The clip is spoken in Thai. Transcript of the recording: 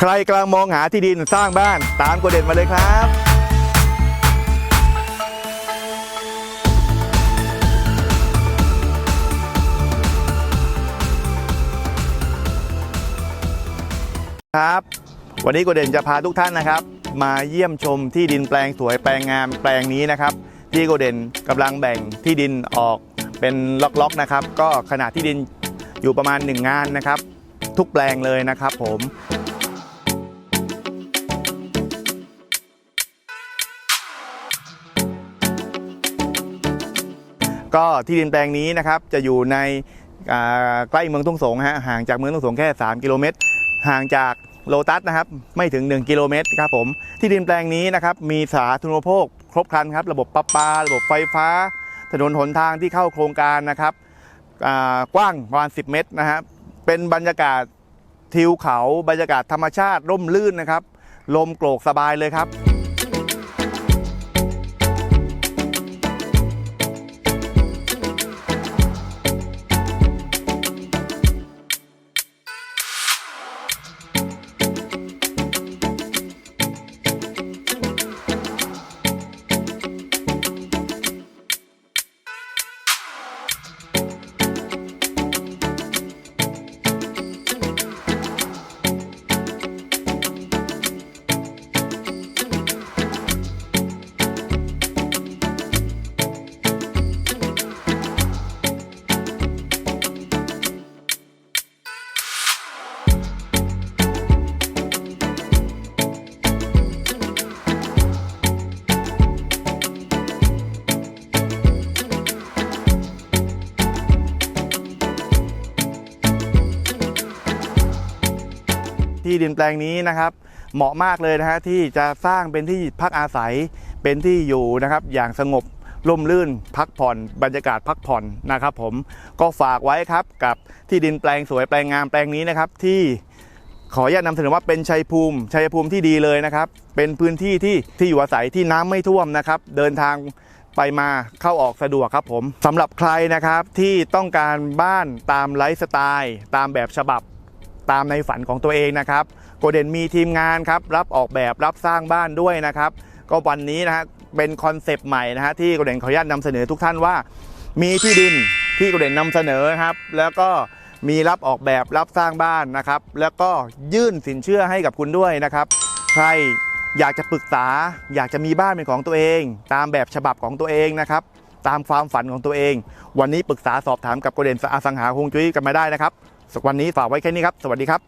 ใครกำลังมองหาที่ดินสร้างบ้านตามโกเด่นมาเลยครับ ครับ วันนี้โกเด่นจะพาทุกท่านนะครับ มาเยี่ยมชมที่ดินแปลงสวยแปลงงามแปลงนี้นะครับ ที่โกเด่นกำลังแบ่งที่ดินออกเป็นล็อกๆนะครับ ก็ขนาดที่ดินอยู่ประมาณ 1 งานนะครับ ทุกแปลงเลยนะครับผม ก็ที่ดินแปลงนี้นะครับจะอยู่ในใกล้เมืองทุ่งสงฮะห่างจากเมืองทุ่งสงแค่ 3 กิโลเมตร ห่างจากโลตัสนะครับไม่ถึง 1 กิโลเมตรครับผม ที่ดินแปลงนี้นะครับมีสาธารณูปโภค ครบครันครับระบบประปา ระบบไฟฟ้า ถนนหนทางที่เข้าโครงการนะครับกว้างประมาณ 10 เมตรนะฮะเป็นบรรยากาศทิวเขา บรรยากาศธรรมชาติร่มรื่นนะครับ ลมโกรกสบายเลยครับ ที่ดินแปลงนี้นะครับ เหมาะมากเลยนะฮะที่จะสร้างเป็นที่พักอาศัยเป็นที่อยู่นะครับ อย่างสงบร่มรื่นพักผ่อนบรรยากาศพักผ่อนนะครับ ผมก็ฝากไว้ครับกับที่ดินแปลงสวยแปลงงามแปลงนี้นะครับ ที่ขออนุญาตนำเสนอว่าเป็นชัยภูมิชัยภูมิที่ดีเลยนะครับ เป็นพื้นที่ที่ที่อยู่อาศัยที่น้ำไม่ท่วมนะครับ เดินทางไปมาเข้าออกสะดวกครับผมสำหรับใครนะครับที่ต้องการบ้านตามไลฟ์สไตล์ ตามแบบฉบับ ตามในฝันของตัวเองนะครับโกเด่นมีทีมงานครับรับออกแบบรับสร้างบ้านด้วยนะครับ ก็วันนี้นะฮะเป็นคอนเซปต์ใหม่นะฮะที่โกเด่นขออนุญาตนำเสนอทุกท่านว่า มีที่ดินที่โกเด่นนำเสนอครับ แล้วก็มีรับออกแบบรับสร้างบ้านนะครับ แล้วก็ยื่นสินเชื่อให้กับคุณด้วยนะครับ ใครอยากจะปรึกษา อยากจะมีบ้านเป็นของตัวเอง ตามแบบฉบับของตัวเองนะครับ ตามความฝันของตัวเอง วันนี้ปรึกษาสอบถามกับโกเด่นอสังหาฮวงจุ้ยกันมาได้นะครับ สักวันนี้ฝากไว้แค่นี้ครับ สวัสดีครับ